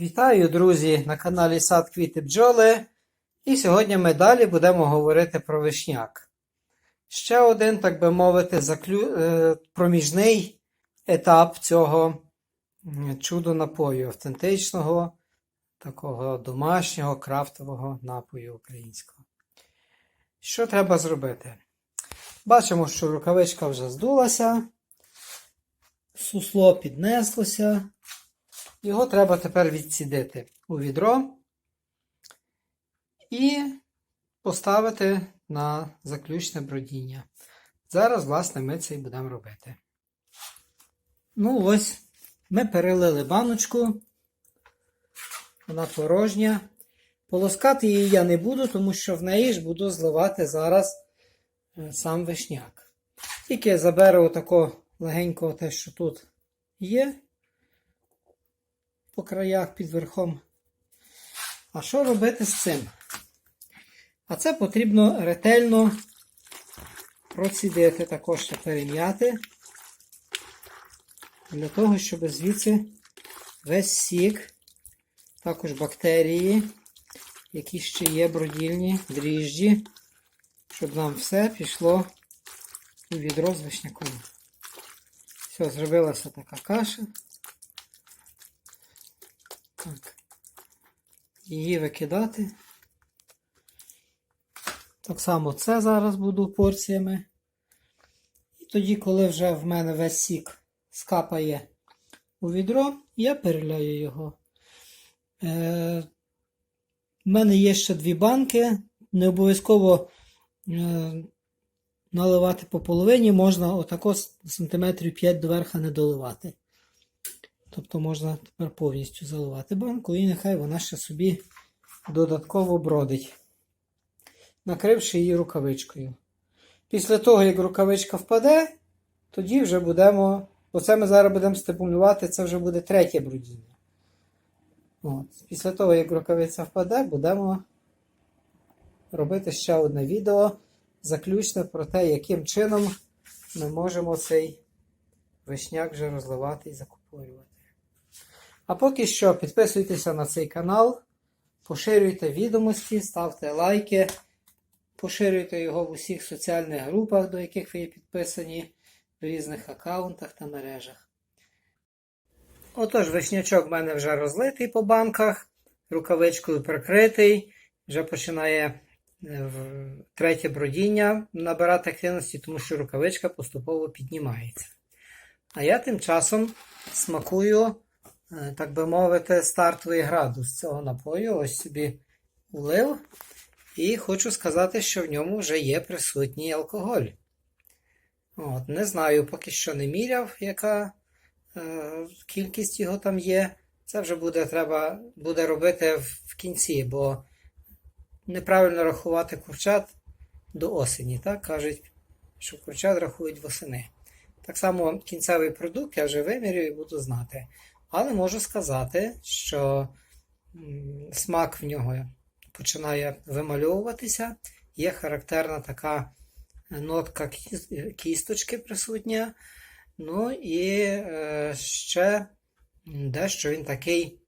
Вітаю, друзі, на каналі Сад Квіти Бджоли. І сьогодні ми далі будемо говорити про вишняк. Ще один, так би мовити, заклю... е, проміжний етап цього чудо напою, автентичного, такого домашнього крафтового напою українського. Що треба зробити? Бачимо, що рукавичка вже здулася, сусло піднеслося. Його треба тепер відсідити у відро і поставити на заключне бродіння. Зараз, власне, ми це і будемо робити. Ну, ось, ми перелили баночку. Вона порожня. Полоскати її я не буду, тому що в неї ж буду зливати зараз е, сам вишняк. Тільки заберу отако легенько те, що тут є по краях під верхом. А що робити з цим? А це потрібно ретельно процідити, також перем'яти, для того, щоб звідси весь сік, також бактерії, які ще є бродільні, дріжджі, щоб нам все пішло у відро з вишняком. Все, зробилася така каша. Так. Її викидати. Так само це зараз буду порціями. І тоді, коли вже в мене весь сік скапає у відро, я переляю його. Е, в мене є ще дві банки. Не обов'язково е, наливати по половині, можна отако сантиметрів 5 доверха не доливати. Тобто можна тепер повністю заливати банку і нехай вона ще собі додатково бродить, накривши її рукавичкою. Після того, як рукавичка впаде, тоді вже будемо. Оце ми зараз будемо стимулювати, це вже буде третє брудіння. От. Після того, як рукавиця впаде, будемо робити ще одне відео заключне про те, яким чином ми можемо цей вишняк вже розливати і закупорювати. А поки що підписуйтеся на цей канал, поширюйте відомості, ставте лайки, поширюйте його в усіх соціальних групах, до яких ви є підписані, в різних аккаунтах та мережах. Отож, вишнячок в мене вже розлитий по банках, рукавичкою прикритий, вже починає е, третє бродіння набирати активності, тому що рукавичка поступово піднімається. А я тим часом смакую, так би мовити, стартовий градус цього напою. Ось собі улив. І хочу сказати, що в ньому вже є присутній алкоголь. От, не знаю, поки що не міряв, яка е, кількість його там є. Це вже буде треба буде робити в, кінці, бо неправильно рахувати курчат до осені. Так? Кажуть, що курчат рахують восени. Так само кінцевий продукт я вже вимірюю і буду знати. Але можу сказати, що смак в нього починає вимальовуватися. Є характерна така нотка кісточки присутня. Ну і е, ще дещо він такий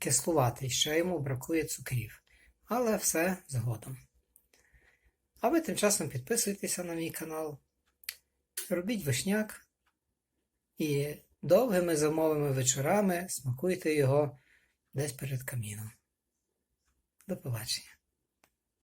кислуватий, ще йому бракує цукрів. Але все згодом. А ви тим часом підписуйтеся на мій канал, робіть вишняк і довгими зимовими вечорами смакуйте його десь перед каміном. До побачення.